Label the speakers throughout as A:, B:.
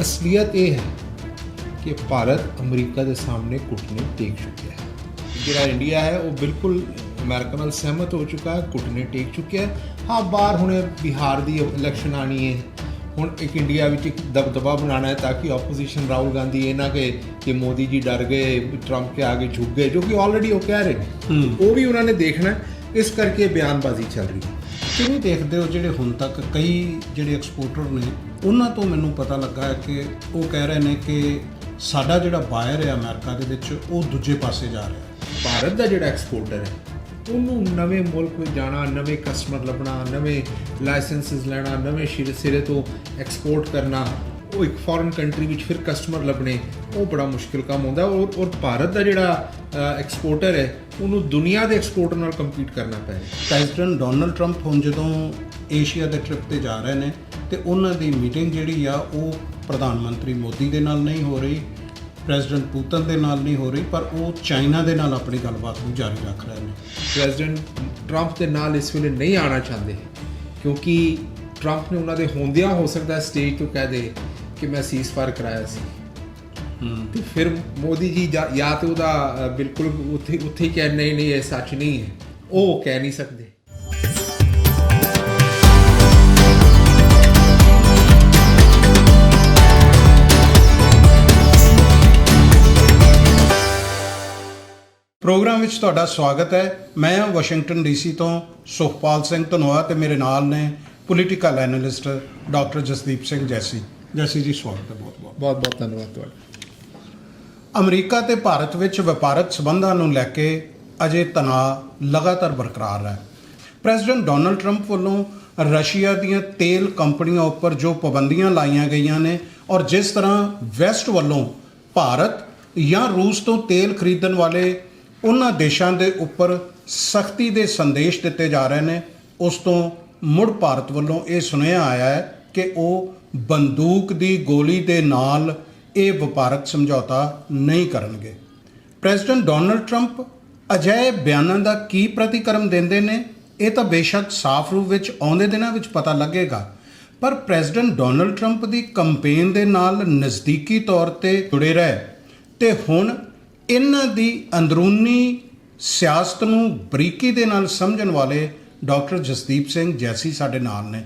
A: ਅਸਲੀਅਤ ਇਹ ਹੈ ਕਿ ਭਾਰਤ ਅਮਰੀਕਾ ਦੇ ਸਾਹਮਣੇ ਘੁਟਨੇ ਟੇਕ ਚੁੱਕਿਆ ਹੈ। ਜਿਹੜਾ ਇੰਡੀਆ ਹੈ ਉਹ ਬਿਲਕੁਲ ਅਮਰੀਕਾ ਨਾਲ ਸਹਿਮਤ ਹੋ ਚੁੱਕਾ ਹੈ ਘੁਟਨੇ ਟੇਕ ਚੁੱਕਿਆ ਹੈ। ਹਾਂ ਬਾਹਰ ਹੁਣ ਬਿਹਾਰ ਦੀ ਇਲੈਕਸ਼ਨ ਆਣੀ ਹੈ। ਹੁਣ ਇੱਕ ਇੰਡੀਆ ਵਿੱਚ ਇੱਕ ਦਬਦਬਾ ਬਣਾਉਣਾ ਹੈ ਤਾਂ ਕਿ ਆਪੋਜੀਸ਼ਨ ਰਾਹੁਲ ਗਾਂਧੀ ਇਹ ਨਾ ਕਿ ਕਿ ਮੋਦੀ ਜੀ ਡਰ ਗਏ ਟਰੰਪ ਕੇ ਆਗੇ ਝੁਕ ਗਏ ਜੋ ਕਿ ਆਲਰੇਡੀ ਉਹ ਕਹਿ ਰਹੇ ਨੇ। ਉਹ ਵੀ ਉਹਨਾਂ ਨੇ ਦੇਖਣਾ ਇਸ ਕਰਕੇ ਬਿਆਨਬਾਜ਼ੀ ਚੱਲ ਰਹੀ ਹੈ।
B: ਕਿਵੇਂ ਦੇਖਦੇ ਹੋ ਜਿਹੜੇ ਹੁਣ ਤੱਕ ਕਈ ਜਿਹੜੇ ਐਕਸਪੋਰਟਰ ਨੇ, ਉਹਨਾਂ ਤੋਂ ਮੈਨੂੰ ਪਤਾ ਲੱਗਾ ਕਿ ਉਹ ਕਹਿ ਰਹੇ ਨੇ ਕਿ ਸਾਡਾ ਜਿਹੜਾ ਬਾਇਰ ਹੈ ਅਮਰੀਕਾ ਦੇ ਵਿੱਚ, ਉਹ ਦੂਜੇ ਪਾਸੇ ਜਾ ਰਿਹਾ
A: ਭਾਰਤ ਦਾ ਜਿਹੜਾ ਐਕਸਪੋਰਟਰ ਹੈ, ਉਹਨੂੰ ਨਵੇਂ ਮੁਲਕ ਵਿੱਚ ਜਾਣਾ, ਨਵੇਂ ਕਸਟਮਰ ਲੱਭਣਾ, ਨਵੇਂ ਲਾਇਸੈਂਸਸ ਲੈਣਾ, ਨਵੇਂ ਸਿਰੇ ਸਿਰੇ ਤੋਂ ਐਕਸਪੋਰਟ ਕਰਨਾ, ਉਹ ਇੱਕ ਫੋਰਨ ਕੰਟਰੀ ਵਿੱਚ ਫਿਰ ਕਸਟਮਰ ਲੱਭਣੇ, ਉਹ ਬੜਾ ਮੁਸ਼ਕਿਲ ਕੰਮ ਹੁੰਦਾ ਔਰ ਔਰ ਭਾਰਤ ਦਾ ਜਿਹੜਾ ਐਕਸਪੋਰਟਰ ਹੈ ਉਹਨੂੰ ਦੁਨੀਆ ਦੇ ਐਕਸਪੋਰਟਰ ਨਾਲ ਕੰਪੀਟ ਕਰਨਾ ਪੈ ਰਿਹਾ।
B: ਪ੍ਰੈਜ਼ੀਡੈਂਟ ਡੋਨਲਡ ਟਰੰਪ ਹੁਣ ਜਦੋਂ ਏਸ਼ੀਆ ਦੇ ਟ੍ਰਿਪ ਤੇ ਜਾ ਰਹੇ ਨੇ ਤੇ ਉਹਨਾਂ ਦੀ ਮੀਟਿੰਗ ਜਿਹੜੀ ਆ ਉਹ ਪ੍ਰਧਾਨ ਮੰਤਰੀ ਮੋਦੀ ਦੇ ਨਾਲ ਨਹੀਂ ਹੋ ਰਹੀ ਪ੍ਰੈਜ਼ੀਡੈਂਟ ਪੁਤਨ ਦੇ ਨਾਲ ਨਹੀਂ ਹੋ ਰਹੀ ਪਰ ਉਹ ਚਾਈਨਾ ਦੇ ਨਾਲ ਆਪਣੀ ਗੱਲਬਾਤ ਨੂੰ ਜਾਰੀ ਰੱਖ ਰਹੇ ਨੇ।
A: ਪ੍ਰੈਜ਼ੀਡੈਂਟ ਟਰੰਪ ਦੇ ਨਾਲ ਇਸ ਵੇਲੇ ਨਹੀਂ ਆਉਣਾ ਚਾਹੁੰਦੇ ਕਿਉਂਕਿ ਟਰੰਪ ਨੇ ਉਹਨਾਂ ਦੇ ਹੁੰਦਿਆਂ ਹੋ ਸਕਦਾ ਸਟੇਜ ਤੋਂ ਕਹਿ ਦੇ ਕਿ ਮੈਂ ਸੀਜ਼ਫਾਇਰ ਕਰਾਇਆ ਸੀ। ਤੇ ਫਿਰ ਮੋਦੀ ਜੀ ਜਾਂ ਜਾਂ ਤੇ ਉਹਦਾ ਬਿਲਕੁਲ ਉੱਥੇ ਉੱਥੇ ਹੀ ਕਹਿ ਨਹੀਂ ਨਹੀਂ ਇਹ ਸੱਚ ਨਹੀਂ ਹੈ। ਉਹ ਕਹਿ ਨਹੀਂ ਸਕਦੇ।
B: ਪ੍ਰੋਗਰਾਮ ਵਿੱਚ ਤੁਹਾਡਾ ਸਵਾਗਤ ਹੈ। ਮੈਂ ਹਾਂ ਵਾਸ਼ਿੰਗਟਨ ਡੀਸੀ ਤੋਂ ਸੁਖਪਾਲ ਸਿੰਘ ਧਨੋਆ ਤੇ ਮੇਰੇ ਨਾਲ ਨੇ political analyst doctor Jasdeep Singh Jaisi. Jaisi ji ਸਵਾਗਤ ਹੈ ਬਹੁਤ ਬਹੁਤ
A: ਬਹੁਤ ਬਹੁਤ ਧੰਨਵਾਦ ਤੁਹਾਡਾ।
B: ਅਮਰੀਕਾ ਤੇ ਭਾਰਤ ਵਿੱਚ ਵਪਾਰਕ ਸਬੰਧਾਂ ਨੂੰ ਲੈ ਕੇ ਅਜੇ ਤਣਾਅ ਲਗਾਤਾਰ ਬਰਕਰਾਰ ਹੈ। ਪ੍ਰੈਜ਼ੀਡੈਂਟ ਡੋਨਲਡ ਟਰੰਪ ਵੱਲੋਂ ਰਸ਼ੀਆ ਦੀਆਂ ਤੇਲ ਕੰਪਨੀਆਂ ਉੱਪਰ ਜੋ ਪਾਬੰਦੀਆਂ ਲਾਈਆਂ ਗਈਆਂ ਨੇ ਔਰ ਜਿਸ ਤਰ੍ਹਾਂ ਵੈਸਟ ਵੱਲੋਂ ਭਾਰਤ ਜਾਂ ਰੂਸ ਤੋਂ ਤੇਲ ਖਰੀਦਣ ਵਾਲੇ ਉਹਨਾਂ ਦੇਸ਼ਾਂ ਦੇ ਉੱਪਰ ਸਖਤੀ ਦੇ ਸੰਦੇਸ਼ ਦਿੱਤੇ ਜਾ ਰਹੇ ਨੇ, ਉਸ ਤੋਂ ਮੁੜ ਭਾਰਤ ਵੱਲੋਂ ਇਹ ਸੁਨੇਹਾ ਆਇਆ ਹੈ ਕਿ ਉਹ ਬੰਦੂਕ ਦੀ ਗੋਲੀ ਦੇ ਨਾਲ ਇਹ ਵਪਾਰਕ ਸਮਝੌਤਾ ਨਹੀਂ ਕਰਨਗੇ। ਪ੍ਰੈਜ਼ੀਡੈਂਟ ਡੋਨਲਡ ਟਰੰਪ ਅਜਿਹੇ ਬਿਆਨਾਂ ਦਾ ਕੀ ਪ੍ਰਤੀਕਰਮ ਦਿੰਦੇ ਨੇ, ਇਹ ਤਾਂ ਬੇਸ਼ੱਕ ਸਾਫ਼ ਰੂਪ ਵਿੱਚ ਆਉਂਦੇ ਦਿਨਾਂ ਵਿੱਚ ਪਤਾ ਲੱਗੇਗਾ। ਪਰ ਪ੍ਰੈਜ਼ੀਡੈਂਟ ਡੋਨਲਡ ਟਰੰਪ ਦੀ ਕੈਂਪੇਨ ਦੇ ਨਾਲ ਨਜ਼ਦੀਕੀ ਤੌਰ ਤੇ ਜੁੜੇ ਰਹੇ ਤੇ ਹੁਣ ਇਹਨਾਂ ਦੀ ਅੰਦਰੂਨੀ ਸਿਆਸਤ ਨੂੰ ਬਰੀਕੀ ਦੇ ਨਾਲ ਸਮਝਣ ਵਾਲੇ ਡਾਕਟਰ ਜਸਦੀਪ ਸਿੰਘ ਜੈਸੀ ਸਾਡੇ ਨਾਲ ਨੇ।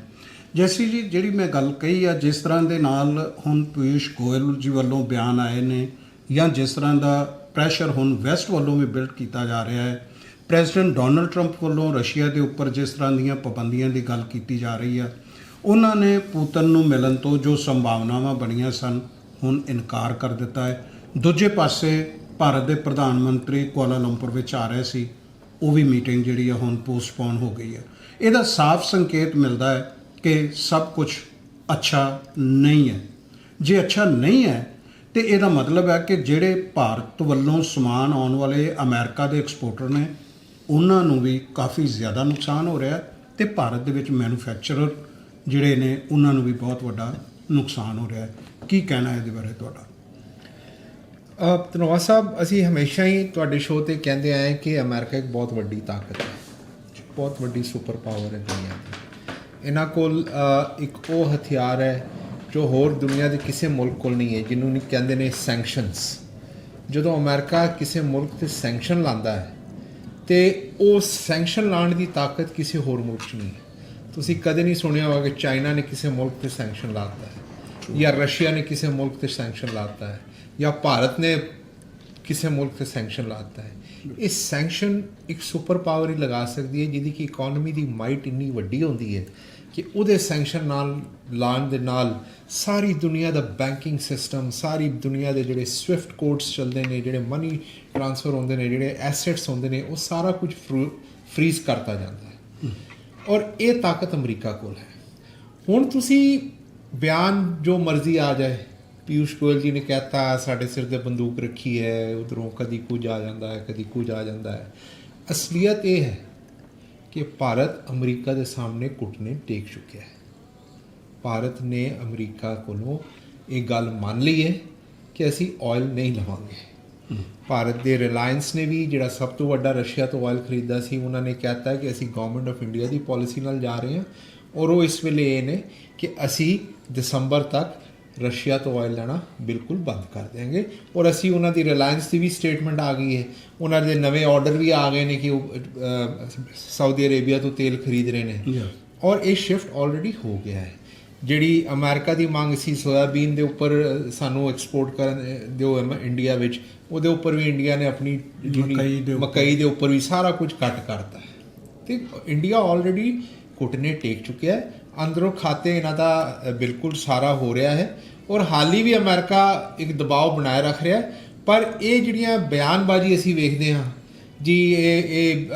B: ਜੈਸੀ ਜੀ, ਜਿਹੜੀ ਮੈਂ ਗੱਲ ਕਹੀ ਆ, ਜਿਸ ਤਰ੍ਹਾਂ ਦੇ ਨਾਲ ਹੁਣ ਪੀਯੂਸ਼ ਗੋਇਲ ਜੀ ਵੱਲੋਂ ਬਿਆਨ ਆਏ ਨੇ ਜਾਂ ਜਿਸ ਤਰ੍ਹਾਂ ਦਾ ਪ੍ਰੈਸ਼ਰ ਹੁਣ ਵੈਸਟ ਵੱਲੋਂ ਵੀ ਬਿਲਡ ਕੀਤਾ ਜਾ ਰਿਹਾ ਹੈ, ਪ੍ਰੈਜ਼ੀਡੈਂਟ ਡੋਨਲਡ ਟਰੰਪ ਵੱਲੋਂ ਰਸ਼ੀਆ ਦੇ ਉੱਪਰ ਜਿਸ ਤਰ੍ਹਾਂ ਦੀਆਂ ਪਾਬੰਦੀਆਂ ਦੀ ਗੱਲ ਕੀਤੀ ਜਾ ਰਹੀ ਆ, ਉਹਨਾਂ ਨੇ ਪੂਤਨ ਨੂੰ ਮਿਲਣ ਤੋਂ ਜੋ ਸੰਭਾਵਨਾਵਾਂ ਬਣੀਆਂ ਸਨ, ਹੁਣ ਇਨਕਾਰ ਕਰ ਦਿੱਤਾ ਹੈ। ਦੂਜੇ ਪਾਸੇ ਭਾਰਤ ਦੇ ਪ੍ਰਧਾਨ ਮੰਤਰੀ ਕੁਆਲਾਲੰਪੁਰ ਵਿੱਚ ਆ ਰਹੇ ਸੀ, ਉਹ ਵੀ ਮੀਟਿੰਗ ਜਿਹੜੀ ਆ ਹੁਣ ਪੋਸਟਪੋਨ ਹੋ ਗਈ ਹੈ ਇਹਦਾ ਸਾਫ਼ ਸੰਕੇਤ ਮਿਲਦਾ ਹੈ ਕਿ ਸਭ ਕੁਝ ਅੱਛਾ ਨਹੀਂ ਹੈ। ਜੇ ਅੱਛਾ ਨਹੀਂ ਹੈ ਤੇ ਇਹਦਾ ਮਤਲਬ ਹੈ ਕਿ ਜਿਹੜੇ ਭਾਰਤ ਵੱਲੋਂ ਸਮਾਨ ਆਉਣ ਵਾਲੇ ਅਮਰੀਕਾ ਦੇ ਐਕਸਪੋਰਟਰ ਨੇ ਉਹਨਾਂ ਨੂੰ ਵੀ ਕਾਫੀ ਜ਼ਿਆਦਾ ਨੁਕਸਾਨ ਹੋ ਰਿਹਾ ਹੈ ਤੇ ਭਾਰਤ ਦੇ ਵਿੱਚ ਮੈਨੂਫੈਕਚਰਰ ਜਿਹੜੇ ਨੇ ਉਹਨਾਂ ਨੂੰ ਵੀ ਬਹੁਤ ਵੱਡਾ ਨੁਕਸਾਨ ਹੋ ਰਿਹਾ ਕੀ ਕਹਿਣਾ ਹੈ ਇਹਦੇ ਬਾਰੇ ਤੁਹਾਡਾ?
A: ਅ, ਸਾਹਿਬ। ਅਸੀਂ ਹਮੇਸ਼ਾ ਹੀ ਤੁਹਾਡੇ ਸ਼ੋਅ ਤੇ ਕਹਿੰਦੇ ਆਏ ਕਿ ਅਮਰੀਕਾ ਇੱਕ ਬਹੁਤ ਵੱਡੀ ਤਾਕਤ ਹੈ। ਬਹੁਤ ਵੱਡੀ ਸੁਪਰ ਪਾਵਰ ਹੈ ਦੁਨੀਆ ਦੀ। ਇਹਨਾਂ ਕੋਲ ਇੱਕ ਉਹ ਹਥਿਆਰ ਹੈ ਜੋ ਹੋਰ ਦੁਨੀਆ ਦੇ ਕਿਸੇ ਮੁਲਕ ਕੋਲ ਨਹੀਂ ਹੈ, ਜਿਹਨੂੰ ਨਹੀਂ ਕਹਿੰਦੇ ਨੇ ਸੈਂਕਸ਼ਨਸ ਜਦੋਂ ਅਮਰੀਕਾ ਕਿਸੇ ਮੁਲਕ ਤੇ ਸੈਂਕਸ਼ਨ ਲਾਉਂਦਾ ਹੈ, ਤੇ ਉਹ ਸੈਂਕਸ਼ਨ ਲਾਉਣ ਦੀ ਤਾਕਤ ਕਿਸੇ ਹੋਰ ਮੁਲਕ 'ਚ ਨਹੀਂ ਹੈ। ਤੁਸੀਂ ਕਦੇ ਨਹੀਂ ਸੁਣਿਆ ਹੋਗਾ ਕਿ ਚਾਈਨਾ ਨੇ ਕਿਸੇ ਮੁਲਕ ਤੇ ਸੈਂਕਸ਼ਨ ਲਾਤਾ ਹੈ, ਜਾਂ ਰਸ਼ੀਆ ਨੇ ਕਿਸੇ ਮੁਲਕ ਤੇ ਸੈਂਕਸ਼ਨ ਲਾਤਾ ਹੈ, ਜਾਂ ਭਾਰਤ ਨੇ ਕਿਸੇ ਮੁਲਕ ਤੇ ਸੈਂਕਸ਼ਨ ਲਾਤਾ ਹੈ। ਇਹ ਸੈਂਕਸ਼ਨ ਇੱਕ ਸੁਪਰ ਪਾਵਰ ਹੀ ਲਗਾ ਸਕਦੀ ਹੈ, ਜਿਹਦੀ ਕਿ ਇਕਨੋਮੀ ਦੀ ਮਾਈਟ ਇੰਨੀ ਵੱਡੀ ਹੁੰਦੀ ਹੈ ਕਿ ਉਹਦੇ ਸੈਂਕਸ਼ਨ ਨਾਲ ਲਾਉਣ ਦੇ ਨਾਲ ਸਾਰੀ ਦੁਨੀਆ ਦਾ ਬੈਂਕਿੰਗ ਸਿਸਟਮ ਸਾਰੀ ਦੁਨੀਆ ਦੇ ਜਿਹੜੇ ਸਵਿਫਟ ਕੋਡਸ ਚੱਲਦੇ ਨੇ, ਜਿਹੜੇ ਮਨੀ ਟ੍ਰਾਂਸਫਰ ਹੁੰਦੇ ਨੇ, ਜਿਹੜੇ ਐਸੈਟਸ ਹੁੰਦੇ ਨੇ, ਉਹ ਸਾਰਾ ਕੁਝ ਫ੍ਰੀਜ਼ ਕਰਤਾ ਜਾਂਦਾ ਹੈ। ਔਰ ਇਹ ਤਾਕਤ ਅਮਰੀਕਾ ਕੋਲ ਹੈ। ਹੁਣ ਤੁਸੀਂ ਬਿਆਨ ਜੋ ਮਰਜ਼ੀ ਆ ਜਾਏ ਪਿਊਸ਼ ਗੋਇਲ ਜੀ ਨੇ ਕਹਿਤਾ, ਸਾਡੇ ਸਿਰ ਤੇ ਬੰਦੂਕ ਰੱਖੀ ਹੈ, ਉਧਰੋਂ ਕਦੀ ਕੁਝ ਆ ਜਾਂਦਾ ਹੈ, ਕਦੀ ਕੁਝ ਆ ਜਾਂਦਾ ਹੈ। ਅਸਲੀਅਤ ਇਹ ਹੈ ਕਿ ਭਾਰਤ ਅਮਰੀਕਾ ਦੇ ਸਾਹਮਣੇ ਘੁਟਨੇ ਟੇਕ ਚੁੱਕਿਆ ਹੈ। ਭਾਰਤ ਨੇ ਅਮਰੀਕਾ ਕੋਲੋਂ ਇਹ ਗੱਲ ਮੰਨ ਲਈ ਹੈ ਕਿ ਅਸੀਂ ਆਇਲ ਨਹੀਂ ਲਵਾਂਗੇ। ਭਾਰਤ ਦੇ ਰਿਲਾਇੰਸ ਨੇ ਵੀ ਜਿਹੜਾ ਸਭ ਤੋਂ ਵੱਡਾ ਰਸ਼ੀਆ ਤੋਂ ਆਇਲ ਖਰੀਦਦਾ ਸੀ ਉਹਨਾਂ ਨੇ ਕਹਿਤਾ ਕਿ ਅਸੀਂ ਗਵਰਨਮੈਂਟ ਆਫ ਇੰਡੀਆ ਦੀ ਪਾਲਿਸੀ ਨਾਲ ਜਾ ਰਹੇ ਹਾਂ। ਔਰ ਉਹ ਇਸ ਵੇਲੇ ਇਹ ਨੇ ਕਿ ਅਸੀਂ ਦਸੰਬਰ ਤੱਕ ਰਸ਼ੀਆ ਤੋਂ ਆਇਲ ਲੈਣਾ ਬਿਲਕੁਲ ਬੰਦ ਕਰ ਦੇਵਾਂਗੇ ਔਰ ਅਸੀਂ ਉਹਨਾਂ ਦੀ ਰਿਲਾਇੰਸ ਦੀ ਵੀ ਸਟੇਟਮੈਂਟ ਆ ਗਈ ਹੈ। ਉਹਨਾਂ ਦੇ ਨਵੇਂ ਆਰਡਰ ਵੀ ਆ ਗਏ ਨੇ ਕਿ ਉਹ ਸਾਊਦੀ ਅਰੇਬੀਆ ਤੋਂ ਤੇਲ ਖਰੀਦ ਰਹੇ ਨੇ. ਔਰ ਇਹ ਸ਼ਿਫਟ ਆਲਰੇਡੀ ਹੋ ਗਿਆ ਹੈ। ਜਿਹੜੀ ਅਮਰੀਕਾ ਦੀ ਮੰਗ ਸੀ ਸੋਇਆਬੀਨ ਦੇ ਉੱਪਰ ਸਾਨੂੰ ਐਕਸਪੋਰਟ ਕਰਨ ਦਿਓ ਇੰਡੀਆ ਵਿੱਚ ਉਹਦੇ ਉੱਪਰ ਵੀ ਇੰਡੀਆ ਨੇ ਆਪਣੀ
B: ਮਕਈ ਦੇ ਉੱਪਰ।
A: ਵੀ ਸਾਰਾ ਕੁਝ ਕੱਟ ਕਰਤਾ ਤੇ ਇੰਡੀਆ ਆਲਰੇਡੀ ਘੁਟਨੇ ਟੇਕ ਚੁੱਕਿਆ ਹੈ। ਅੰਦਰੋਂ ਖਾਤੇ ਇਹਨਾਂ ਦਾ ਬਿਲਕੁਲ ਸਾਰਾ ਹੋ ਰਿਹਾ ਹੈ ਔਰ ਹਾਲ ਹੀ ਵੀ ਅਮਰੀਕਾ ਇੱਕ ਦਬਾਅ ਬਣਾਏ ਰੱਖ ਰਿਹਾ ਹੈ। ਪਰ ਇਹ ਜਿਹੜੀਆਂ ਬਿਆਨਬਾਜ਼ੀ ਅਸੀਂ ਵੇਖਦੇ ਹਾਂ, ਜੀ ਇਹ ਇਹ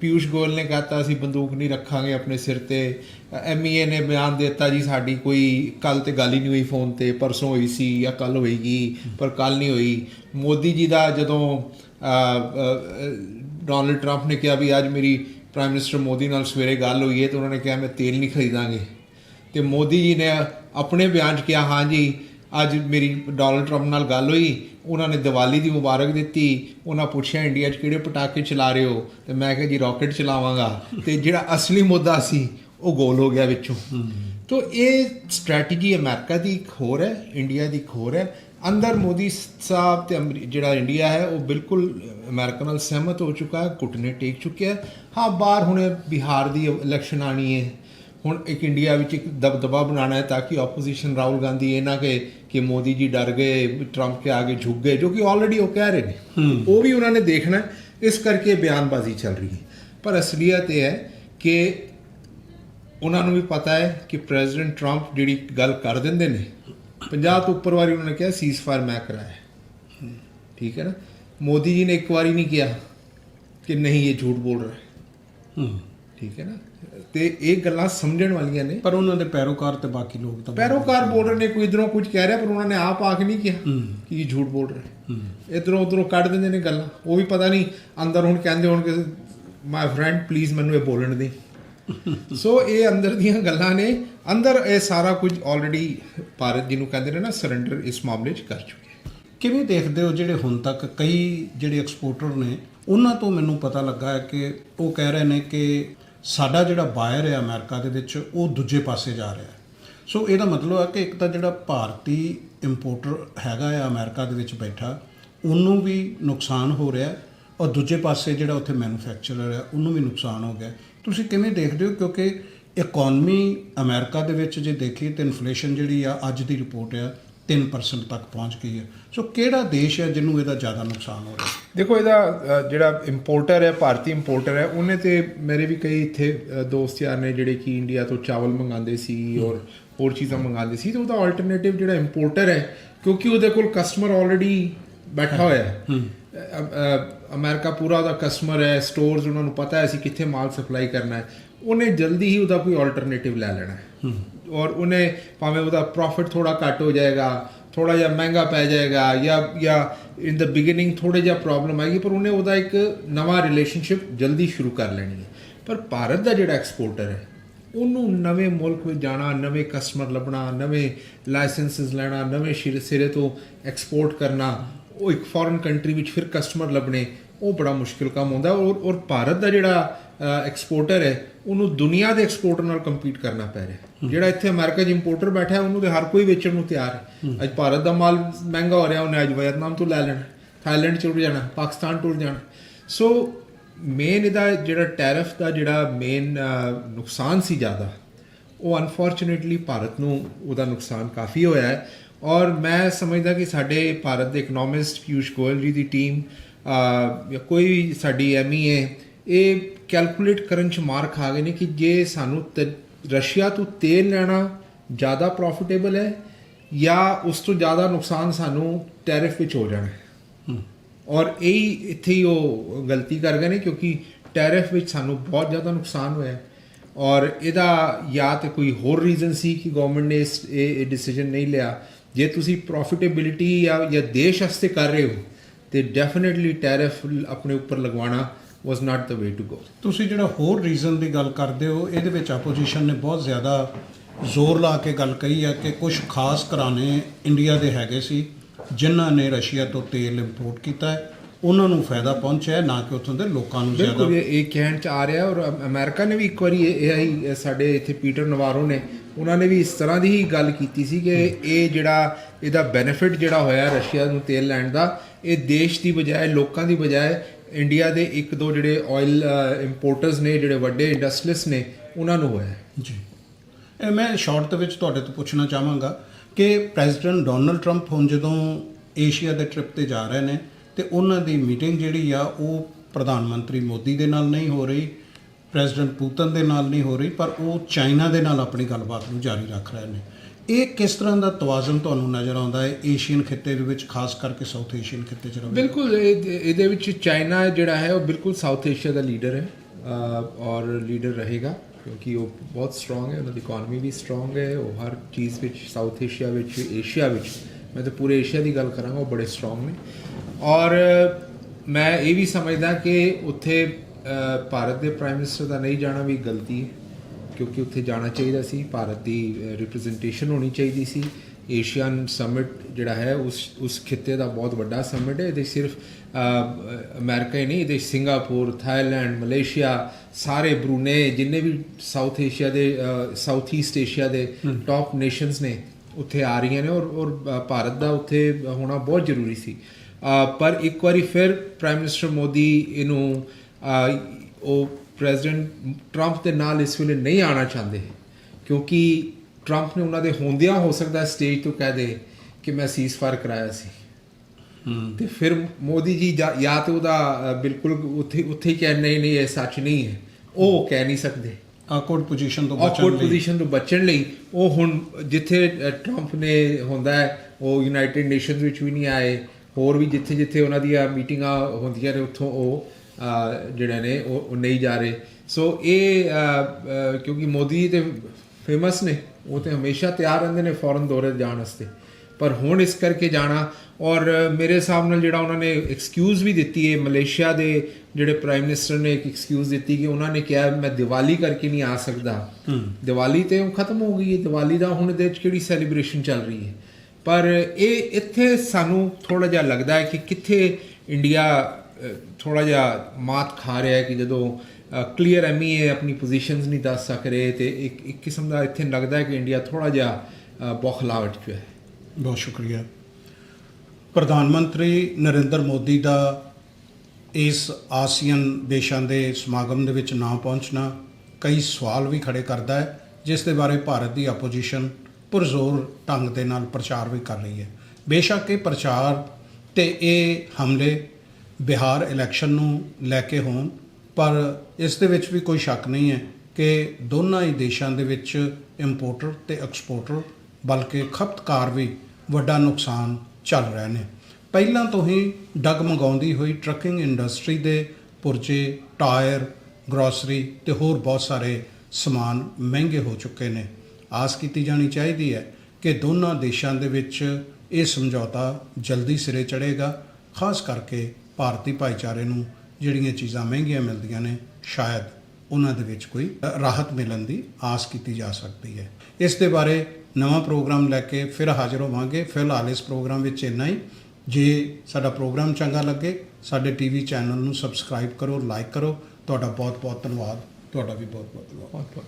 A: ਪਿਊਸ਼ ਗੋਇਲ ਨੇ ਕਹਤਾ, ਅਸੀਂ ਬੰਦੂਕ ਨਹੀਂ ਰੱਖਾਂਗੇ ਆਪਣੇ ਸਿਰ ਤੇ। ਐਮਈਏ ਨੇ ਬਿਆਨ ਦਿੱਤਾ, ਜੀ ਸਾਡੀ ਕੋਈ ਕੱਲ ਤੇ ਗੱਲ ਹੀ ਨਹੀਂ ਹੋਈ ਫੋਨ ਤੇ, ਪਰਸੋਂ ਹੋਈ ਸੀ ਜਾਂ ਕੱਲ ਹੋਏਗੀ, ਪਰ ਕੱਲ ਨਹੀਂ ਹੋਈ। ਮੋਦੀ ਜੀ ਦਾ ਜਦੋਂ ਡੋਨਲਡ ਟਰੰਪ ਨੇ ਕਿਹਾ ਵੀ ਅੱਜ ਮੇਰੀ ਪ੍ਰਾਈਮ ਮਿਨਿਸਟਰ ਮੋਦੀ ਨਾਲ ਸਵੇਰੇ ਗੱਲ ਹੋਈ ਹੈ ਤੇ ਉਹਨਾਂ ਨੇ ਕਿਹਾ ਮੈਂ ਤੇਲ ਨਹੀਂ ਖਰੀਦਾਂਗੇ। ਤੇ ਮੋਦੀ ਜੀ ਨੇ ਆਪਣੇ ਬਿਆਨ 'ਚ ਕਿਹਾ ਹਾਂ ਜੀ ਅੱਜ ਮੇਰੀ ਡੋਨਲਡ ਟਰੰਪ ਨਾਲ ਗੱਲ ਹੋਈ ਉਹਨਾਂ ਨੇ ਦੀਵਾਲੀ ਦੀ ਮੁਬਾਰਕ ਦਿੱਤੀ ਉਹਨਾਂ ਪੁੱਛਿਆ ਇੰਡੀਆ 'ਚ ਕਿਹੜੇ ਪਟਾਕੇ ਚਲਾ ਰਹੇ ਹੋ? ਤੇ ਮੈਂ ਕਿਹਾ ਜੀ ਰਾਕਟ ਚਲਾਵਾਂਗਾ। ਤੇ ਜਿਹੜਾ ਅਸਲੀ ਮੁੱਦਾ ਸੀ ਉਹ ਗੋਲ ਹੋ ਗਿਆ ਵਿੱਚੋਂ। ਤੋ ਇਹ ਸਟ੍ਰੈਟਜੀ ਅਮਰੀਕਾ ਦੀ ਇੱਕ ਹੋਰ ਹੈ ਇੰਡੀਆ ਦੀ ਇੱਕ ਹੋਰ ਹੈ ਅੰਦਰ ਮੋਦੀ ਸਾਹਿਬ ਤੇ ਜਿਹੜਾ ਇੰਡੀਆ ਹੈ ਉਹ ਬਿਲਕੁਲ ਅਮਰੀਕਾ ਨਾਲ ਸਹਿਮਤ ਹੋ ਚੁੱਕਾ ਹੈ ਘੁਟਨੇ ਟੇਕ ਚੁੱਕਿਆ ਹੈ। ਹਾਂ ਬਾਹਰ ਹੁਣ ਬਿਹਾਰ ਦੀ ਇਲੈਕਸ਼ਨ ਆਣੀ ਹੈ। ਹੁਣ ਇੱਕ ਇੰਡੀਆ ਵਿੱਚ ਇੱਕ ਦਬਦਬਾ ਬਣਾਉਣਾ ਹੈ ਤਾਂ ਕਿ ਆਪੋਜੀਸ਼ਨ ਰਾਹੁਲ ਗਾਂਧੀ ਇਹ ਨਾ ਕਹੇ ਕਿ ਮੋਦੀ ਜੀ ਡਰ ਗਏ ਟਰੰਪ ਕੇ ਆਗੇ ਝੁਕ ਗਏ ਜੋ ਕਿ ਆਲਰੇਡੀ ਉਹ ਕਹਿ ਰਹੇ ਨੇ। ਉਹ ਵੀ ਉਹਨਾਂ ਨੇ ਦੇਖਣਾ ਇਸ ਕਰਕੇ ਬਿਆਨਬਾਜ਼ੀ ਚੱਲ ਰਹੀ ਹੈ। ਪਰ ਅਸਲੀਅਤ ਇਹ ਹੈ ਕਿ ਉਹਨਾਂ ਨੂੰ ਵੀ ਪਤਾ ਹੈ ਕਿ ਪ੍ਰੈਜ਼ੀਡੈਂਟ ਟਰੰਪ ਜਿਹੜੀ ਗੱਲ ਕਰ ਦਿੰਦੇ ਨੇ 50 ਤੋਂ ਉੱਪਰ ਵਾਰੀ ਉਹਨਾਂ ਨੇ ਕਿਹਾ ਸੀਜ਼ਫਾਇਰ ਮੈਂ ਕਰਾਇਆ ਠੀਕ ਹੈ ਨਾ? ਮੋਦੀ ਜੀ ਨੇ ਇੱਕ ਵਾਰੀ ਨਹੀਂ ਕਿਹਾ ਕਿ ਨਹੀਂ ਇਹ ਝੂਠ ਬੋਲ ਰਿਹਾ
B: ਹੈ।
A: ਠੀਕ ਹੈ ਨਾ? ਤੇ ਇਹ ਗੱਲਾਂ ਸਮਝਣ ਵਾਲੀਆਂ ਨੇ।
B: ਪਰ ਉਹਨਾਂ ਦੇ ਪੈਰੋਕਾਰ ਤੇ ਬਾਕੀ ਲੋਕ ਤਾਂ
A: ਪੈਰੋਕਾਰ ਬੋਲ ਰਹੇ ਨੇ ਕੋਈ ਇਧਰੋਂ ਕੁਝ ਕਹਿ ਰਿਹਾ ਪਰ ਉਹਨਾਂ ਨੇ ਆਪ ਆ ਕੇ ਨਹੀਂ ਕਿਹਾ ਕਿ ਇਹ ਝੂਠ ਬੋਲ ਰਿਹਾ ਇਧਰੋਂ ਉਧਰੋਂ ਕੱਢ ਦਿੰਦੇ ਨੇ ਗੱਲਾਂ। ਉਹ ਵੀ ਪਤਾ ਨਹੀਂ ਅੰਦਰ ਹੁਣ ਕਹਿੰਦੇ ਹੋਣ ਕਿ ਮਾਈ ਫਰੈਂਡ ਪਲੀਜ਼ ਮੈਨੂੰ ਇਹ ਬੋਲਣ ਦੇ। ਸੋ ਇਹ ਅੰਦਰ ਦੀਆਂ ਗੱਲਾਂ ਨੇ। ਅੰਦਰ ਇਹ ਸਾਰਾ ਕੁਝ ਆਲਰੇਡੀ ਭਾਰਤ ਜਿਹਨੂੰ ਕਹਿੰਦੇ ਨੇ ਨਾ ਸਰੈਂਡਰ ਇਸ ਮਾਮਲੇ 'ਚ ਕਰ ਚੁੱਕੇ
B: ਕਿਵੇਂ ਦੇਖਦੇ ਹੋ ਜਿਹੜੇ ਹੁਣ ਤੱਕ ਕਈ ਜਿਹੜੇ ਐਕਸਪੋਰਟਰ ਨੇ, ਉਹਨਾਂ ਤੋਂ ਮੈਨੂੰ ਪਤਾ ਲੱਗਾ ਹੈ ਕਿ ਉਹ ਕਹਿ ਰਹੇ ਨੇ ਕਿ ਸਾਡਾ ਜਿਹੜਾ ਬਾਇਰ ਹੈ ਅਮਰੀਕਾ ਦੇ ਵਿੱਚ, ਉਹ ਦੂਜੇ ਪਾਸੇ ਜਾ ਰਿਹਾ ਹੈ। ਸੋ ਇਹਦਾ ਮਤਲਬ ਹੈ ਕਿ ਇੱਕ ਤਾਂ ਜਿਹੜਾ ਭਾਰਤੀ ਇੰਪੋਰਟਰ ਹੈਗਾ ਹੈ ਅਮਰੀਕਾ ਦੇ ਵਿੱਚ ਬੈਠਾ, ਉਹਨੂੰ ਵੀ ਨੁਕਸਾਨ ਹੋ ਰਿਹਾ ਔਰ ਦੂਜੇ ਪਾਸੇ ਜਿਹੜਾ ਉੱਥੇ ਮੈਨੂਫੈਕਚਰਰ ਹੈ, ਉਹਨੂੰ ਵੀ ਨੁਕਸਾਨ ਹੋ ਗਿਆ ਤੁਸੀਂ ਕਿਵੇਂ ਦੇਖਦੇ ਹੋ? ਕਿਉਂਕਿ ਇਕਨੋਮੀ ਅਮਰੀਕਾ ਦੇ ਵਿੱਚ ਜੇ ਦੇਖੀਏ ਤੇ ਇਨਫਲੇਸ਼ਨ ਜਿਹੜੀ ਆ ਅੱਜ ਦੀ ਰਿਪੋਰਟ ਆ 3% ਤੱਕ ਪਹੁੰਚ ਗਈ ਹੈ ਸੋ ਕਿਹੜਾ ਦੇਸ਼ ਹੈ ਜਿਹਨੂੰ ਇਹਦਾ ਜ਼ਿਆਦਾ ਨੁਕਸਾਨ ਹੋ ਰਿਹਾ?
A: ਦੇਖੋ ਇਹਦਾ ਜਿਹੜਾ ਇੰਪੋਰਟਰ ਹੈ ਭਾਰਤੀ ਇੰਪੋਰਟਰ ਹੈ ਉਹਨੇ ਤੇ ਮੇਰੇ ਵੀ ਕਈ ਇੱਥੇ ਦੋਸਤ ਯਾਰ ਨੇ ਜਿਹੜੇ ਕਿ ਇੰਡੀਆ ਤੋਂ ਚਾਵਲ ਮੰਗਾਉਂਦੇ ਸੀ ਔਰ ਹੋਰ ਚੀਜ਼ਾਂ ਮੰਗਾਉਂਦੇ ਸੀ ਤੇ ਉਹਦਾ ਆਲਟਰਨੇਟਿਵ ਜਿਹੜਾ ਇੰਪੋਰਟਰ ਹੈ ਕਿਉਂਕਿ ਉਹਦੇ ਕੋਲ ਕਸਟਮਰ ਆਲਰੇਡੀ ਬੈਠਾ ਹੋਇਆ ਹੈ। ਅਮਰੀਕਾ ਪੂਰਾ ਉਹਦਾ ਕਸਟਮਰ ਹੈ ਸਟੋਰਸ ਉਹਨਾਂ ਨੂੰ ਪਤਾ ਹੈ ਅਸੀਂ ਕਿੱਥੇ ਮਾਲ ਸਪਲਾਈ ਕਰਨਾ ਹੈ। ਉਹਨੇ ਜਲਦੀ ਹੀ ਉਹਦਾ ਕੋਈ ਆਲਟਰਨੇਟਿਵ ਲੈ ਲੈਣਾ ਹੈ। ਔਰ ਉਹਨੇ ਭਾਵੇਂ ਉਹਦਾ ਪ੍ਰੋਫਿਟ ਥੋੜਾ ਘੱਟ ਹੋ ਜਾਏਗਾ ਥੋੜਾ ਜਿਹਾ ਮਹਿੰਗਾ ਪੈ ਜਾਏਗਾ ਜਾਂ ਜਾਂ ਇਨ ਦਾ ਬਿਗਿਨਿੰਗ ਥੋੜੇ ਜਿਹਾ ਪ੍ਰੋਬਲਮ ਆਏਗੀ ਪਰ ਉਹਨੇ ਉਹਦਾ ਇੱਕ ਨਵਾਂ ਰਿਲੇਸ਼ਨਸ਼ਿਪ ਜਲਦੀ ਸ਼ੁਰੂ ਕਰ ਲੈਣੀ ਹੈ। ਪਰ ਭਾਰਤ ਦਾ ਜਿਹੜਾ ਐਕਸਪੋਰਟਰ ਹੈ ਉਹਨੂੰ ਨਵੇਂ ਮੁਲਕ ਵਿੱਚ ਜਾਣਾ ਨਵੇਂ ਕਸਟਮਰ ਲੱਭਣਾ ਨਵੇਂ ਲਾਇਸੈਂਸਸ ਲੈਣਾ ਨਵੇਂ ਸ਼ਿਰ- ਸਿਰੇ ਤੋਂ ਐਕਸਪੋਰਟ ਕਰਨਾ ਉਹ ਇੱਕ ਫੋਰਨ ਕੰਟਰੀ ਵਿੱਚ ਫਿਰ ਕਸਟਮਰ ਲੱਭਣੇ ਉਹ ਬੜਾ ਮੁਸ਼ਕਿਲ ਕੰਮ ਹੁੰਦਾ ਔਰ ਔਰ ਭਾਰਤ ਦਾ ਜਿਹੜਾ ਐਕਸਪੋਰਟਰ ਹੈ ਉਹਨੂੰ ਦੁਨੀਆ ਦੇ ਐਕਸਪੋਰਟਰ ਨਾਲ ਕੰਪੀਟ ਕਰਨਾ ਪੈ ਰਿਹਾ ਜਿਹੜਾ ਇੱਥੇ ਅਮਰੀਕਾ 'ਚ ਇੰਪੋਰਟਰ ਬੈਠਾ ਹੈ ਉਹਨੂੰ ਤੇ ਹਰ ਕੋਈ ਵੇਚਣ ਨੂੰ ਤਿਆਰ ਹੈ। ਅੱਜ ਭਾਰਤ ਦਾ ਮਾਲ ਮਹਿੰਗਾ ਹੋ ਰਿਹਾ ਉਹਨੇ ਅੱਜ ਵੀਅਤਨਾਮ ਤੋਂ ਲੈ ਲੈਣਾ ਥਾਈਲੈਂਡ 'ਚ ਜਾਣਾ ਪਾਕਿਸਤਾਨ ਉੜ ਜਾਣਾ। ਸੋ ਮੇਨ ਇਹਦਾ ਜਿਹੜਾ ਟੈਰਿਫ ਦਾ ਜਿਹੜਾ ਮੇਨ ਨੁਕਸਾਨ ਸੀ ਜ਼ਿਆਦਾ ਉਹ ਅਨਫੋਰਚੂਨੇਟਲੀ ਭਾਰਤ ਨੂੰ ਉਹਦਾ ਨੁਕਸਾਨ ਕਾਫੀ ਹੋਇਆ ਹੈ। ਔਰ ਮੈਂ ਸਮਝਦਾ ਕਿ ਸਾਡੇ ਭਾਰਤ ਦੇ ਇਕਨੋਮਿਸਟ ਪਿਊਸ਼ ਗੋਇਲ ਜੀ ਦੀ ਟੀਮ ਕੋਈ ਵੀ ਸਾਡੀ ਐਮਈਏ ਇਹ ਕੈਲਕੂਲੇਟ ਕਰਨ ਚ ਮਾਰ ਖਾ ਗਏ ਨੇ ਕਿ ਜੇ ਸਾਨੂੰ ਰਸ਼ੀਆ ਤੋਂ ਤੇਲ ਲੈਣਾ ਜ਼ਿਆਦਾ ਪ੍ਰੋਫਿਟੇਬਲ ਹੈ ਜਾਂ ਉਸ ਤੋਂ ਜ਼ਿਆਦਾ ਨੁਕਸਾਨ ਸਾਨੂੰ ਟੈਰਿਫ ਵਿੱਚ ਹੋ ਜਾਣਾ ਹੈ। ਔਰ ਇਹੀ ਇੱਥੇ ਹੀ ਉਹ ਗਲਤੀ ਕਰ ਗਏ ਨੇ ਕਿਉਂਕਿ ਟੈਰਿਫ ਵਿੱਚ ਸਾਨੂੰ ਬਹੁਤ ਜ਼ਿਆਦਾ ਨੁਕਸਾਨ ਹੋਇਆ। ਔਰ ਇਹਦਾ ਜਾਂ ਤੇ ਕੋਈ ਹੋਰ ਰੀਜ਼ਨ ਸੀ ਕਿ ਗਵਰਨਮੈਂਟ ਨੇ ਇਸ ਇਹ ਡਿਸੀਜਨ ਨਹੀਂ ਲਿਆ। ਜੇ ਤੁਸੀਂ ਪ੍ਰੋਫਿਟੇਬਿਲਿਟੀ ਜਾਂ ਦੇਸ਼ ਵਾਸਤੇ ਕਰ ਰਹੇ ਹੋ ਤੇ ਡੈਫੀਨਿਟਲੀ ਟੈਰਿਫ ਆਪਣੇ ਉੱਪਰ ਲਗਵਾਉਣਾ ਵਾਸ ਨਾਟ ਦ ਵੇ ਟੂ ਗੋ
B: ਤੁਸੀਂ ਜਿਹੜਾ ਹੋਰ ਰੀਜ਼ਨ ਦੀ ਗੱਲ ਕਰਦੇ ਹੋ, ਇਹਦੇ ਵਿੱਚ ਆਪੋਜੀਸ਼ਨ ਨੇ ਬਹੁਤ ਜ਼ਿਆਦਾ ਜ਼ੋਰ ਲਾ ਕੇ ਗੱਲ ਕਹੀ ਹੈ ਕਿ ਕੁਝ ਖਾਸ ਘਰਾਣੇ ਇੰਡੀਆ ਦੇ ਹੈਗੇ ਸੀ, ਜਿਨ੍ਹਾਂ ਨੇ ਰਸ਼ੀਆ ਤੋਂ ਤੇਲ ਇੰਪੋਰਟ ਕੀਤਾ ਹੈ। ਉਹਨਾਂ ਨੂੰ ਫਾਇਦਾ ਪਹੁੰਚਿਆ ਨਾ ਕਿ ਉੱਥੋਂ ਦੇ ਲੋਕਾਂ ਨੂੰ ਜ਼ਿਆਦਾ।
A: ਬਿਲਕੁਲ ਇਹ ਕਹਿਣ ਚ ਆ ਰਿਹਾ ਔਰ ਅਮ- ਅਮਰੀਕਾ ਨੇ ਵੀ ਇੱਕ ਵਾਰੀ ਇਹ ਹੀ ਸਾਡੇ ਇੱਥੇ ਪੀਟਰ ਨਵਾਰੋ ਨੇ ਉਹਨਾਂ ਨੇ ਵੀ ਇਸ ਤਰ੍ਹਾਂ ਦੀ ਹੀ ਗੱਲ ਕੀਤੀ ਸੀ ਕਿ ਇਹ ਜਿਹੜਾ ਇਹਦਾ ਬੈਨੀਫਿਟ ਜਿਹੜਾ ਹੋਇਆ ਰਸ਼ੀਆ ਨੂੰ ਤੇਲ ਲੈਣ ਦਾ ਇਹ ਦੇਸ਼ ਦੀ ਬਜਾਏ ਲੋਕਾਂ ਦੀ ਬਜਾਏ ਇੰਡੀਆ ਦੇ ਇੱਕ ਦੋ ਜਿਹੜੇ ਆਇਲ ਇੰਪੋਰਟਰਸ ਨੇ ਜਿਹੜੇ ਵੱਡੇ ਇੰਡਸਟਰੀਅਲਿਸਟ ਨੇ ਉਹਨਾਂ ਨੂੰ ਹੋਇਆ।
B: ਜੀ। ਇਹ ਮੈਂ ਸ਼ਾਰਟ ਦੇ ਵਿੱਚ ਤੁਹਾਡੇ ਤੋਂ ਪੁੱਛਣਾ ਚਾਹਾਂਗਾ ਕਿ ਪ੍ਰੈਜ਼ੀਡੈਂਟ ਡੋਨਲਡ ਟਰੰਪ ਹੁਣ ਜਦੋਂ ਏਸ਼ੀਆ ਦੇ ਟ੍ਰਿਪ ਤੇ ਜਾ ਰਹੇ ਨੇ ਤੇ ਉਹਨਾਂ ਦੀ ਮੀਟਿੰਗ ਜਿਹੜੀ ਆ ਉਹ ਪ੍ਰਧਾਨ ਮੰਤਰੀ ਮੋਦੀ ਦੇ ਨਾਲ ਨਹੀਂ ਹੋ ਰਹੀ, ਪ੍ਰੈਜ਼ੀਡੈਂਟ ਪੂਤਨ ਦੇ ਨਾਲ ਨਹੀਂ ਹੋ ਰਹੀ, ਪਰ ਉਹ ਚਾਈਨਾ ਦੇ ਨਾਲ ਆਪਣੀ ਗੱਲਬਾਤ ਨੂੰ ਜਾਰੀ ਰੱਖ ਰਹੇ ਨੇ। ਇਹ ਕਿਸ ਤਰ੍ਹਾਂ ਦਾ ਤਵਾਜ਼ਨ ਤੁਹਾਨੂੰ ਨਜ਼ਰ ਆਉਂਦਾ ਹੈ ਏਸ਼ੀਅਨ ਖਿੱਤੇ ਦੇ ਵਿੱਚ, ਖਾਸ ਕਰਕੇ ਸਾਊਥ ਏਸ਼ੀਅਨ ਖਿੱਤੇ 'ਚ ਰਹੇ
A: ਬਿਲਕੁਲ, ਇਹ- ਇਹਦੇ ਵਿੱਚ ਚਾਈਨਾ ਜਿਹੜਾ ਹੈ ਉਹ ਬਿਲਕੁਲ ਸਾਊਥ ਏਸ਼ੀਆ ਦਾ ਲੀਡਰ ਹੈ ਔਰ ਲੀਡਰ ਰਹੇਗਾ, ਕਿਉਂਕਿ ਉਹ ਬਹੁਤ ਸਟਰੋਂਗ ਹੈ, ਉਹਨਾਂ ਦੀ ਇਕਨੋਮੀ ਵੀ ਸਟਰੋਂਗ ਹੈ, ਉਹ ਹਰ ਚੀਜ਼ ਵਿੱਚ, ਸਾਊਥ ਏਸ਼ੀਆ ਵਿੱਚ ਏਸ਼ੀਆ ਵਿੱਚ, ਮੈਂ ਤਾਂ ਪੂਰੇ ਏਸ਼ੀਆ ਦੀ ਗੱਲ ਕਰਾਂਗਾ, ਉਹ ਬੜੇ ਸਟਰੋਂਗ ਨੇ। ਔਰ ਮੈਂ ਇਹ ਵੀ ਸਮਝਦਾ ਕਿ ਉੱਥੇ ਭਾਰਤ ਦੇ ਪ੍ਰਾਈਮ ਮਿਨਿਸਟਰ ਦਾ ਨਹੀਂ ਜਾਣਾ ਵੀ ਗਲਤੀ ਹੈ ਕਿਉਂਕਿ ਉੱਥੇ ਜਾਣਾ ਚਾਹੀਦਾ ਸੀ ਭਾਰਤ ਦੀ ਰਿਪਰੈਜ਼ੈਂਟੇਸ਼ਨ ਹੋਣੀ ਚਾਹੀਦੀ ਸੀ। ਏਸ਼ੀਅਨ ਸਮਿਟ ਜਿਹੜਾ ਹੈ ਉਸ ਉਸ ਖਿੱਤੇ ਦਾ ਬਹੁਤ ਵੱਡਾ ਸਮਿਟ ਹੈ। ਇਹਦੇ ਸਿਰਫ ਅਮਰੀਕਾ ਹੀ ਨਹੀਂ ਇਹਦੇ ਸਿੰਗਾਪੁਰ ਥਾਈਲੈਂਡ ਮਲੇਸ਼ੀਆ ਸਾਰੇ ਬਰੂਨੇ ਜਿੰਨੇ ਵੀ ਸਾਊਥ ਏਸ਼ੀਆ ਦੇ ਸਾਊਥ ਈਸਟ ਏਸ਼ੀਆ ਦੇ ਟਾਪ ਨੇਸ਼ਨਸ ਨੇ ਉੱਥੇ ਆ ਰਹੀਆਂ ਨੇ ਔਰ ਔਰ ਭਾਰਤ ਦਾ ਉੱਥੇ ਹੋਣਾ ਬਹੁਤ ਜ਼ਰੂਰੀ ਸੀ। ਪਰ ਇੱਕ ਵਾਰੀ ਫਿਰ ਪ੍ਰਾਈਮ ਮਿਨਿਸਟਰ ਮੋਦੀ ਇਹਨੂੰ ਉਹ ਪ੍ਰੈਜ਼ੀਡੈਂਟ ਟਰੰਪ ਦੇ ਨਾਲ ਇਸ ਵੇਲੇ ਨਹੀਂ ਆਉਣਾ ਚਾਹੁੰਦੇ। ਕਿਉਂਕਿ ਟਰੰਪ ਨੇ ਉਹਨਾਂ ਦੇ ਹੁੰਦਿਆਂ ਹੋ ਸਕਦਾ ਸਟੇਜ ਤੋਂ ਕਹਿ ਦੇ ਕਿ ਮੈਂ ਸੀਜ਼ਫਾਇਰ ਕਰਾਇਆ ਸੀ। ਤੇ ਫਿਰ ਮੋਦੀ ਜੀ ਜਾਂ ਤੇ ਉਹਦਾ ਬਿਲਕੁਲ ਉੱਥੇ ਉੱਥੇ ਹੀ ਕਹਿ ਨਹੀਂ ਨਹੀਂ ਇਹ ਸੱਚ ਨਹੀਂ ਹੈ। ਉਹ ਕਹਿ ਨਹੀਂ ਸਕਦੇ।
B: ਆਕਵਰਡ ਪੋਜੀਸ਼ਨ ਤੋਂ ਬਚਣ
A: ਆਕਵਰਡ
B: ਲਈ।
A: ਪੋਜੀਸ਼ਨ ਤੋਂ ਬਚਣ ਲਈ ਉਹ ਹੁਣ ਜਿੱਥੇ ਟਰੰਪ ਨੇ ਹੁੰਦਾ ਹੈ ਉਹ ਯੂਨਾਈਟਿਡ ਨੇਸ਼ਨਸ ਵਿੱਚ ਵੀ ਨਹੀਂ ਆਏ। ਹੋਰ ਵੀ ਜਿੱਥੇ ਜਿੱਥੇ ਉਹਨਾਂ ਦੀਆਂ ਮੀਟਿੰਗਾਂ ਹੁੰਦੀਆਂ ਨੇ ਉੱਥੋਂ ਉਹ ਜਿਹੜੇ ਨੇ ਉਹ ਨਹੀਂ ਜਾ ਰਹੇ। ਸੋ ਇਹ ਕਿਉਂਕਿ ਮੋਦੀ ਤੇ ਫੇਮਸ ਨੇ ਉਹ ਤੇ ਹਮੇਸ਼ਾ ਤਿਆਰ ਰਹਿੰਦੇ ਨੇ ਫੌਰਨ ਦੌਰੇ ਜਾਣ ਵਾਸਤੇ। ਪਰ ਹੁਣ ਇਸ ਕਰਕੇ ਜਾਣਾ ਔਰ ਮੇਰੇ ਹਿਸਾਬ ਨਾਲ ਜਿਹੜਾ ਉਹਨਾਂ ਨੇ ਐਕਸਕਿਊਜ਼ ਵੀ ਦਿੱਤੀ ਹੈ ਮਲੇਸ਼ੀਆ ਦੇ ਜਿਹੜੇ ਪ੍ਰਾਈਮ ਮਿਨਿਸਟਰ ਨੇ ਇੱਕ ਐਕਸਕਿਊਜ਼ ਦਿੱਤੀ ਕਿ ਉਹਨਾਂ ਨੇ ਕਿਹਾ ਮੈਂ ਦੀਵਾਲੀ ਕਰਕੇ ਨਹੀਂ ਆ ਸਕਦਾ। ਦੀਵਾਲੀ ਤੇ ਖਤਮ ਹੋ ਗਈ ਹੈ। ਦੀਵਾਲੀ ਦਾ ਹੁਣ ਇਹਦੇ ਵਿੱਚ ਕਿਹੜੀ ਸੈਲੀਬ੍ਰੇਸ਼ਨ ਚੱਲ ਰਹੀ ਹੈ? ਪਰ ਇਹ ਇੱਥੇ ਸਾਨੂੰ ਥੋੜਾ ਜਿਹਾ ਲੱਗਦਾ ਹੈ ਕਿ ਕਿੱਥੇ ਇੰਡੀਆ ਥੋੜਾ ਜਿਹਾ ਮਾਤ ਖਾ ਰਿਹਾ ਹੈ ਕਿ ਜਦੋਂ ਕਲੀਅਰ ਐਮਈ ਆਪਣੀ ਪੋਜੀਸ਼ਨਸ ਨਹੀਂ ਦੱਸ ਸਕ ਰਹੇ ਤੇ ਇੱਕ ਇੱਕ ਕਿਸਮ ਦਾ ਇੱਥੇ ਲੱਗਦਾ ਹੈ ਕਿ ਇੰਡੀਆ ਥੋੜਾ ਜਿਹਾ ਬੌਖਲਾਵਟ ਬੌਖਲਾਹਟ 'ਚ ਹੈ।
B: ਬਹੁਤ ਸ਼ੁਕਰੀਆ। ਪ੍ਰਧਾਨ ਮੰਤਰੀ ਨਰਿੰਦਰ ਮੋਦੀ ਦਾ ਇਸ ਆਸੀਅਨ ਦੇਸ਼ਾਂ ਦੇ ਸਮਾਗਮ ਦੇ ਵਿੱਚ ਨਾ ਪਹੁੰਚਣਾ ਕਈ ਸਵਾਲ ਵੀ ਖੜੇ ਕਰਦਾ ਹੈ, ਜਿਸ ਦੇ ਬਾਰੇ ਭਾਰਤ ਦੀ ਆਪੋਜੀਸ਼ਨ ਪੁਰਜ਼ੋਰ ਢੰਗ ਦੇ ਨਾਲ ਪ੍ਰਚਾਰ ਵੀ ਕਰ ਰਹੀ ਹੈ। ਬੇਸ਼ੱਕ ਇਹ ਪ੍ਰਚਾਰ ਤੇ ਇਹ ਹਮਲੇ ਬਿਹਾਰ ਇਲੈਕਸ਼ਨ ਨੂੰ ਲੈ ਕੇ ਹੋਣ, ਪਰ ਇਸ ਦੇ ਵਿੱਚ ਵੀ ਕੋਈ ਸ਼ੱਕ ਨਹੀਂ ਹੈ ਕਿ ਦੋਨਾਂ ਹੀ ਦੇਸ਼ਾਂ ਦੇ ਵਿੱਚ ਇੰਪੋਰਟਰ ਤੇ ਐਕਸਪੋਰਟਰ ਬਲਕਿ ਖਪਤਕਾਰ ਵੀ ਵੱਡਾ ਨੁਕਸਾਨ ਚੱਲ ਰਹੇ ਨੇ। ਪਹਿਲਾਂ ਤੋਂ ਹੀ ਡਗਮਗਾਉਂਦੀ ਹੋਈ ਟਰੱਕਿੰਗ ਇੰਡਸਟਰੀ ਦੇ ਪੁਰਜੇ ਟਾਇਰ ਗਰੋਸਰੀ ਤੇ ਹੋਰ ਬਹੁਤ ਸਾਰੇ ਸਮਾਨ ਮਹਿੰਗੇ ਹੋ ਚੁੱਕੇ ਨੇ। ਆਸ ਕੀਤੀ ਜਾਣੀ ਚਾਹੀਦੀ ਹੈ ਕਿ ਦੋਨਾਂ ਦੇਸ਼ਾਂ ਦੇ ਵਿੱਚ ਇਹ ਸਮਝੌਤਾ ਜਲਦੀ ਸਿਰੇ ਚੜ੍ਹੇਗਾ, ਖਾਸ ਕਰਕੇ ਭਾਰਤੀ ਭਾਈਚਾਰੇ ਨੂੰ ਜਿਹੜੀਆਂ ਚੀਜ਼ਾਂ ਮਹਿੰਗੀਆਂ ਮਿਲਦੀਆਂ ਨੇ, ਸ਼ਾਇਦ ਉਹਨਾਂ ਦੇ ਵਿੱਚ ਕੋਈ ਰਾਹਤ ਮਿਲਣ ਦੀ ਆਸ ਕੀਤੀ ਜਾ ਸਕਦੀ ਹੈ। ਇਸ ਦੇ ਬਾਰੇ ਨਵਾਂ ਪ੍ਰੋਗਰਾਮ ਲੈ ਕੇ ਫਿਰ ਹਾਜ਼ਰ ਹੋਵਾਂਗੇ। ਫਿਲਹਾਲ ਇਸ ਪ੍ਰੋਗਰਾਮ ਵਿੱਚ ਇੰਨਾ ਹੀ। ਜੇ ਸਾਡਾ ਪ੍ਰੋਗਰਾਮ ਚੰਗਾ ਲੱਗੇ, ਸਾਡੇ ਟੀਵੀ ਚੈਨਲ ਨੂੰ ਸਬਸਕ੍ਰਾਈਬ ਕਰੋ, ਲਾਈਕ ਕਰੋ। ਤੁਹਾਡਾ ਬਹੁਤ ਬਹੁਤ ਧੰਨਵਾਦ। ਤੁਹਾਡਾ ਵੀ ਬਹੁਤ ਬਹੁਤ ਧੰਨਵਾਦ।
A: ਬਹੁਤ